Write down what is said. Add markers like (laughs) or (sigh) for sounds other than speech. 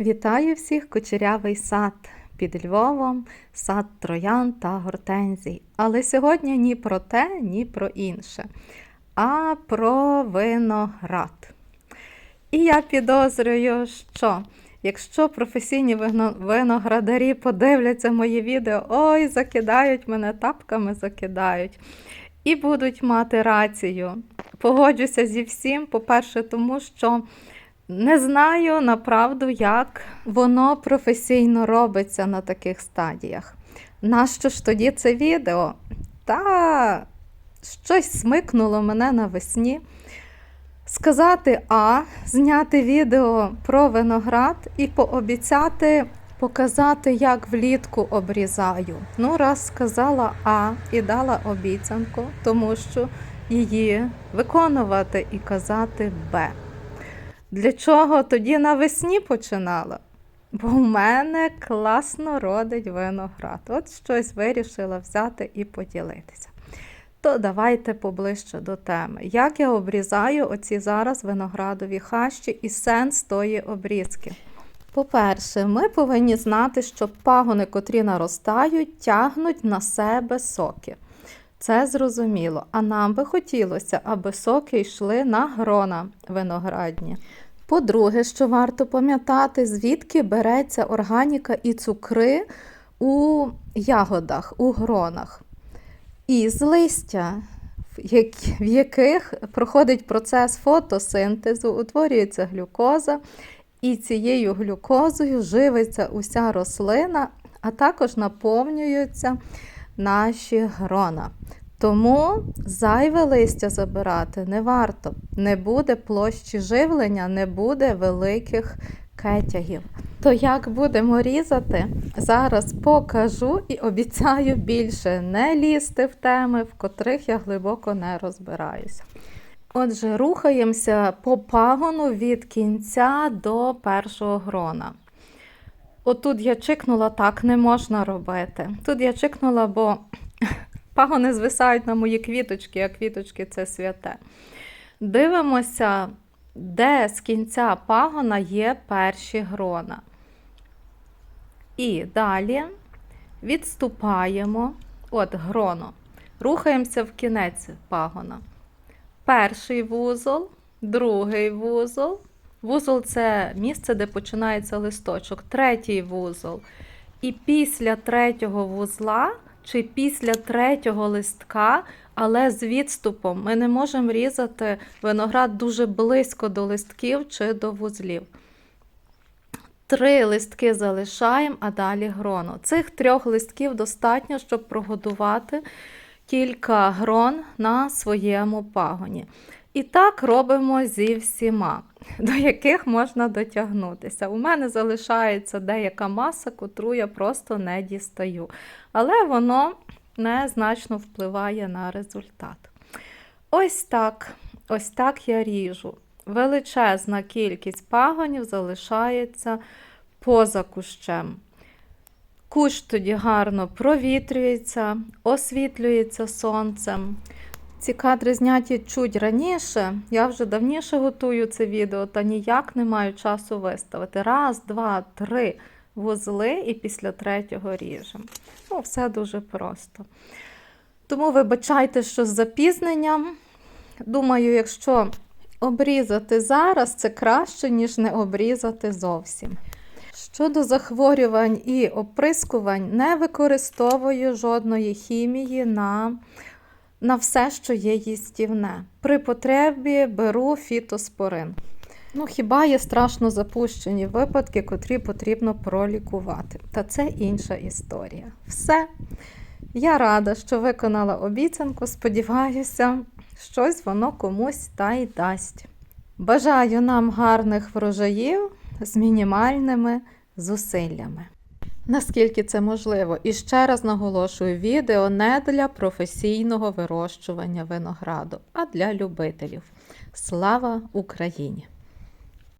Вітаю всіх кучерявий сад під Львовом, сад троян та гортензій. Але сьогодні ні про те, ні про інше, а про виноград. І я підозрюю, що якщо професійні виноградарі подивляться мої відео, ой, закидають мене тапками, закидають. І будуть мати рацію. Погоджуся зі всім. По-перше, тому що не знаю направду, як воно професійно робиться на таких стадіях. Нащо ж тоді це відео? Та щось смикнуло мене навесні. Сказати А, зняти відео про виноград і пообіцяти показати, як влітку обрізаю. Ну, раз сказала А і дала обіцянку, тому що її виконувати і казати Б. Для чого тоді навесні починала? Бо в мене класно родить виноград. От щось вирішила взяти і поділитися. То давайте поближче до теми. Як я обрізаю оці зараз виноградові хащі і сенс тої обрізки? По-перше, ми повинні знати, що пагони, котрі наростають, тягнуть на себе соки. Це зрозуміло. А нам би хотілося, аби соки йшли на грона виноградні. По-друге, що варто пам'ятати, звідки береться органіка і цукри у ягодах, у гронах. Із листя, в яких проходить процес фотосинтезу, утворюється глюкоза, і цією глюкозою живиться уся рослина, а також наповнюються наші грона. Тому зайве листя забирати не варто. Не буде площі живлення, не буде великих кетягів. То як будемо різати, зараз покажу і обіцяю більше не лізти в теми, в котрих я глибоко не розбираюся. Отже, рухаємося по пагону від кінця до першого грона. Отут я чикнула, так не можна робити. Тут я чикнула, бо (coughs) пагони звисають на мої квіточки, а квіточки це святе. Дивимося, де з кінця пагона є перші грона. І далі відступаємо, от гроно, рухаємося в кінець пагона. Перший вузол, другий вузол. Вузол це місце, де починається листочок, третій вузол. І після третього вузла чи після третього листка, але з відступом, ми не можемо різати виноград дуже близько до листків чи до вузлів. Три листки залишаємо, а далі гроно. Цих трьох листків достатньо, щоб прогодувати кілька грон на своєму пагоні. І так робимо зі всіма, (laughs) до яких можна дотягнутися. У мене залишається деяка маса, котру я просто не дістаю. Але воно незначно впливає на результат. Ось так, ось так я ріжу. Величезна кількість пагонів залишається поза кущем. Кущ тоді гарно провітрюється, освітлюється сонцем. Ці кадри зняті чуть раніше. Я вже давніше готую це відео та ніяк не маю часу виставити. Раз, два, три вузли і після третього ріжемо. Ну, все дуже просто. Тому вибачайте, що з запізненням. Думаю, якщо обрізати зараз, це краще, ніж не обрізати зовсім. Щодо захворювань і оприскувань, не використовую жодної хімії на, на все, що є їстівне. При потребі беру фітоспорин. Ну, хіба є страшно запущені випадки, котрі потрібно пролікувати. Та це інша історія. Все. Я рада, що виконала обіцянку. Сподіваюся, щось воно комусь та й дасть. Бажаю нам гарних врожаїв з мінімальними зусиллями. Наскільки це можливо? І ще раз наголошую, відео не для професійного вирощування винограду, а для любителів. Слава Україні!